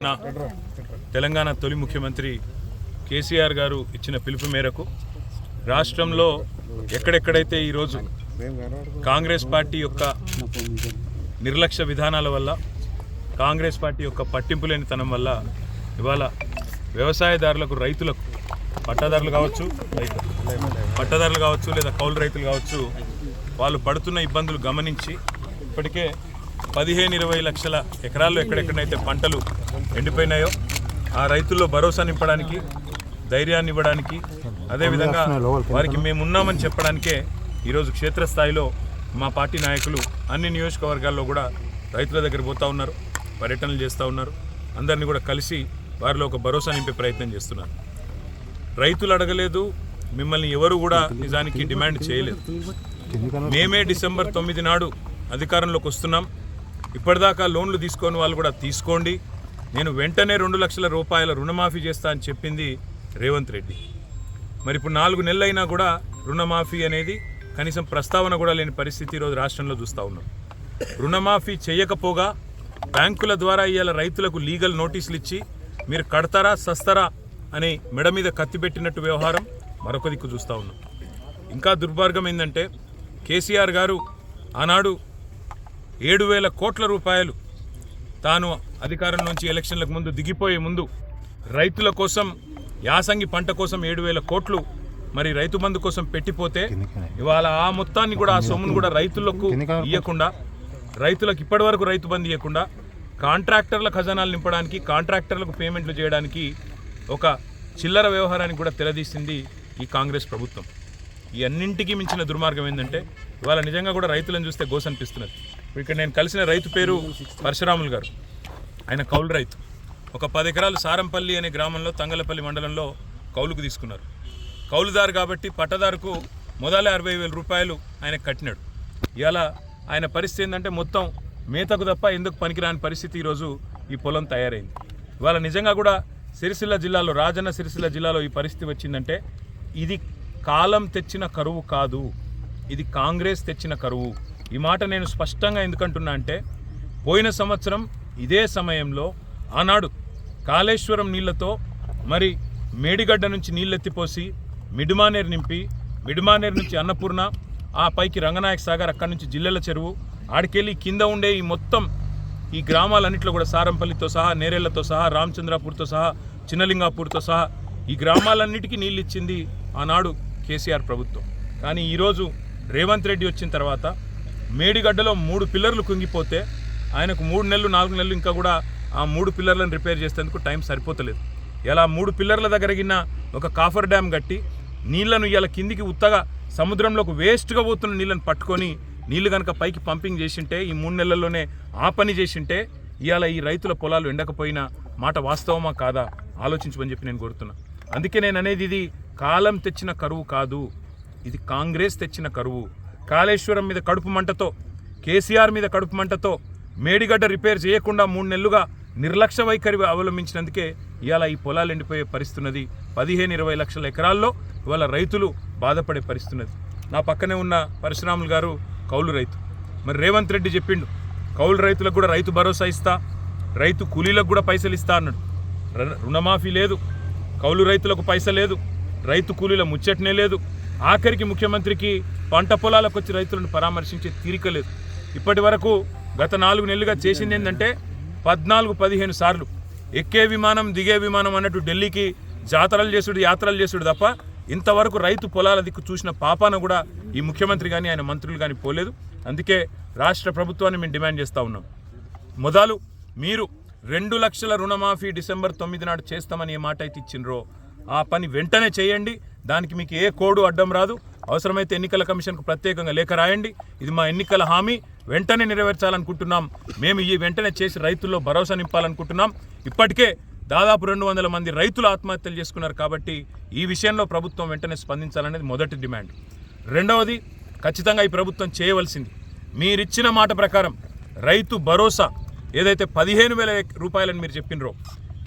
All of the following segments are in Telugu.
నా తెలంగాణ తొలి ముఖ్యమంత్రి కేసీఆర్ గారు ఇచ్చిన పిలుపు మేరకు రాష్ట్రంలో ఎక్కడెక్కడైతే ఈరోజు కాంగ్రెస్ పార్టీ యొక్క నిర్లక్ష్య విధానాల వల్ల కాంగ్రెస్ పార్టీ యొక్క పట్టింపు లేనితనం వల్ల ఇవాళ వ్యవసాయదారులకు రైతులకు పట్టాదారులు కావచ్చు పట్టాదారులు కావచ్చు లేదా కౌలు రైతులు కావచ్చు వాళ్ళు పడుతున్న ఇబ్బందులు గమనించి ఇప్పటికే పదిహేను ఇరవై లక్షల ఎకరాల్లో ఎక్కడెక్కడైతే పంటలు ఎండిపోయినాయో ఆ రైతుల్లో భరోసా నింపడానికి ధైర్యాన్ని ఇవ్వడానికి అదేవిధంగా వారికి మేము ఉన్నామని చెప్పడానికే ఈరోజు క్షేత్రస్థాయిలో మా పార్టీ నాయకులు అన్ని నియోజకవర్గాల్లో కూడా రైతుల దగ్గర పోతా ఉన్నారు పర్యటనలు చేస్తూ ఉన్నారు. అందరినీ కూడా కలిసి వారిలో ఒక భరోసా నింపే ప్రయత్నం చేస్తున్నారు. రైతులు అడగలేదు మిమ్మల్ని ఎవరు కూడా నిజానికి డిమాండ్ చేయలేదు. మేమే డిసెంబర్ తొమ్మిది నాడు అధికారంలోకి వస్తున్నాం. ఇప్పటిదాకా లోన్లు తీసుకొని వాళ్ళు కూడా తీసుకోండి. నేను వెంటనే రెండు లక్షల రూపాయల రుణమాఫీ చేస్తా అని చెప్పింది రేవంత్ రెడ్డి. మరి ఇప్పుడు నాలుగు నెలలైనా కూడా రుణమాఫీ అనేది కనీసం ప్రస్తావన కూడా లేని పరిస్థితి ఈరోజు రాష్ట్రంలో చూస్తూ ఉన్నాం. రుణమాఫీ చేయకపోగా బ్యాంకుల ద్వారా ఇవాళ రైతులకు లీగల్ నోటీసులు ఇచ్చి మీరు కడతారా సస్తారా అని మెడ మీద కత్తిపెట్టినట్టు వ్యవహారం మరొక దిక్కు చూస్తూ ఉన్నాం. ఇంకా దుర్మార్గం ఏంటంటే కేసీఆర్ గారు ఆనాడు ఏడు వేల కోట్ల రూపాయలు. తాను అధికారం నుంచి ఎలక్షన్లకు ముందు దిగిపోయే ముందు రైతుల కోసం యాసంగి పంట కోసం ఏడు వేల కోట్లు మరి రైతు బంధు కోసం పెట్టిపోతే ఇవాళ ఆ మొత్తాన్ని కూడా ఆ సొమ్మును కూడా రైతులకు ఇవ్వకుండా రైతులకు ఇప్పటి వరకు రైతు బంధు ఇవ్వకుండా కాంట్రాక్టర్ల ఖజానాలు నింపడానికి కాంట్రాక్టర్లకు పేమెంట్లు చేయడానికి ఒక చిల్లర వ్యవహారానికి కూడా తెరదీసింది ఈ కాంగ్రెస్ ప్రభుత్వం. ఈ అన్నింటికీ మించిన దుర్మార్గం ఏంటంటే ఇవాళ నిజంగా కూడా రైతులను చూస్తే గోసనిపిస్తున్నది. ఇక్కడ నేను కలిసిన రైతు పేరు పరశురాములు గారు. ఆయన కౌలు రైతు. ఒక పది ఎకరాలు సారంపల్లి అనే గ్రామంలో తంగలపల్లి మండలంలో కౌలుకు తీసుకున్నారు. కౌలుదారు కాబట్టి పట్టదారుకు మొదలే అరవై వేల రూపాయలు ఆయన కట్టినాడు. ఇలా ఆయన పరిస్థితి ఏంటంటే మొత్తం మేతకు తప్ప ఎందుకు పనికిరాని పరిస్థితి ఈరోజు ఈ పొలం తయారైంది. ఇవాళ నిజంగా కూడా సిరిసిల్ల జిల్లాలో రాజన్న సిరిసిల్ల జిల్లాలో ఈ పరిస్థితి వచ్చిందంటే ఇది కాలం తెచ్చిన కరువు కాదు. ఇది కాంగ్రెస్ తెచ్చిన కరువు. ఈ మాట నేను స్పష్టంగా ఎందుకంటున్నా అంటే పోయిన సంవత్సరం ఇదే సమయంలో ఆనాడు కాళేశ్వరం నీళ్ళతో మరి మేడిగడ్డ నుంచి నీళ్ళెత్తిపోసి మిడిమానేరు నింపి మిడిమానేరు నుంచి అన్నపూర్ణ ఆ పైకి రంగనాయక సాగర్ అక్కడి నుంచి జిల్లెల చెరువు ఆడికెళ్ళి కింద ఉండే ఈ మొత్తం ఈ గ్రామాలన్నింటిలో కూడా సారంపల్లితో సహా నేరేళ్ళతో సహా రామచంద్రాపూర్తో సహా చిన్నలింగాపూర్తో సహా ఈ గ్రామాలన్నిటికీ నీళ్ళు ఇచ్చింది ఆనాడు కేసీఆర్ ప్రభుత్వం. కానీ ఈరోజు రేవంత్ రెడ్డి వచ్చిన తర్వాత మేడిగడ్డలో మూడు పిల్లర్లు కుంగిపోతే ఆయనకు మూడు నెలలు నాలుగు నెలలు ఇంకా కూడా ఆ మూడు పిల్లర్లను రిపేర్ చేసేందుకు టైం సరిపోతలేదు. ఇలా మూడు పిల్లర్ల దగ్గరగిన ఒక కాఫర్ డ్యామ్ కట్టి నీళ్ళను ఇలా కిందికి ఉత్తగా సముద్రంలోకి వేస్ట్గా పోతున్న నీళ్ళని పట్టుకొని నీళ్ళు కనుక పైకి పంపింగ్ చేసింటే ఈ మూడు నెలల్లోనే ఆ పని చేసింటే ఇవాళ ఈ రైతుల పొలాలు ఎండకపోయినా మాట వాస్తవమా కాదా? ఆలోచించమని చెప్పి నేను కోరుతున్నా. అందుకే నేను అనేది ఇది కాలం తెచ్చిన కరువు కాదు. ఇది కాంగ్రెస్ తెచ్చిన కరువు. కాళేశ్వరం మీద కడుపు మంటతో కేసీఆర్ మీద కడుపు మంటతో మేడిగడ్డ రిపేర్ చేయకుండా మూడు నెలలుగా నిర్లక్ష్య వైఖరి అవలంబించినందుకే ఇవాళ ఈ పొలాలు ఎండిపోయే పరిస్థితున్నది. పదిహేను ఇరవై లక్షల ఎకరాల్లో ఇవాళ రైతులు బాధపడే పరిస్థితున్నది. నా పక్కనే ఉన్న పరశురాములు గారు కౌలు రైతు. మరి రేవంత్ రెడ్డి చెప్పిండు కౌలు రైతులకు కూడా రైతు భరోసా ఇస్తా రైతు కూలీలకు కూడా పైసలు ఇస్తా అన్నాడు. రుణమాఫీ లేదు కౌలు రైతులకు పైస లేదు రైతు కూలీల ముచ్చట్నే లేదు. ఆఖరికి ముఖ్యమంత్రికి పంట పొలాలకు వచ్చి రైతులను పరామర్శించే తీరిక లేదు. ఇప్పటి వరకు గత నాలుగు నెలలుగా చేసింది ఏంటంటే పద్నాలుగు పదిహేను సార్లు ఎక్కే విమానం దిగే విమానం అన్నట్టు ఢిల్లీకి జాతరలు చేసుడు యాత్రలు చేసుడు తప్ప ఇంతవరకు రైతు పొలాల దిక్కు చూసిన పాపాన కూడా ఈ ముఖ్యమంత్రి కానీ ఆయన మంత్రులు కానీ పోలేదు. అందుకే రాష్ట్ర ప్రభుత్వాన్ని మేము డిమాండ్ చేస్తూ ఉన్నాం. మొదలు మీరు రెండు లక్షల రుణమాఫీ డిసెంబర్ తొమ్మిది నాడు చేస్తామని ఏ మాట అయితే ఇచ్చిండ్రో ఆ పని వెంటనే చేయండి. దానికి మీకు ఏ కోడు అడ్డం రాదు. అవసరమైతే ఎన్నికల కమిషన్కు ప్రత్యేకంగా లేఖ రాయండి. ఇది మా ఎన్నికల హామీ. వెంటనే నెరవేర్చాలనుకుంటున్నాం. మేము ఈ వెంటనే చేసి రైతుల్లో భరోసా నింపాలనుకుంటున్నాం. ఇప్పటికే దాదాపు రెండు వందల మంది రైతులు ఆత్మహత్యలు చేసుకున్నారు కాబట్టి ఈ విషయంలో ప్రభుత్వం వెంటనే స్పందించాలనేది మొదటి డిమాండ్. రెండవది ఖచ్చితంగా ఈ ప్రభుత్వం చేయవలసింది. మీరిచ్చిన మాట ప్రకారం రైతు భరోసా ఏదైతే పదిహేను వేల రూపాయలని మీరు చెప్పినరో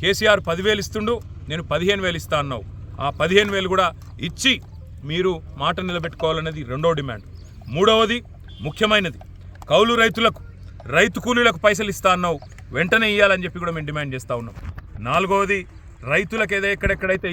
కేసీఆర్ పదివేలు ఇస్తుండు నేను పదిహేను వేలు ఇస్తా అన్నావు. ఆ పదిహేను వేలు కూడా ఇచ్చి మీరు మాట నిలబెట్టుకోవాలనేది రెండో డిమాండ్. మూడవది ముఖ్యమైనది కౌలు రైతులకు రైతు కూలీలకు పైసలు ఇస్తా అన్నావు వెంటనే ఇవ్వాలని చెప్పి కూడా మేము డిమాండ్ చేస్తూ ఉన్నాం. నాలుగవది రైతులకు ఏదో ఎక్కడెక్కడైతే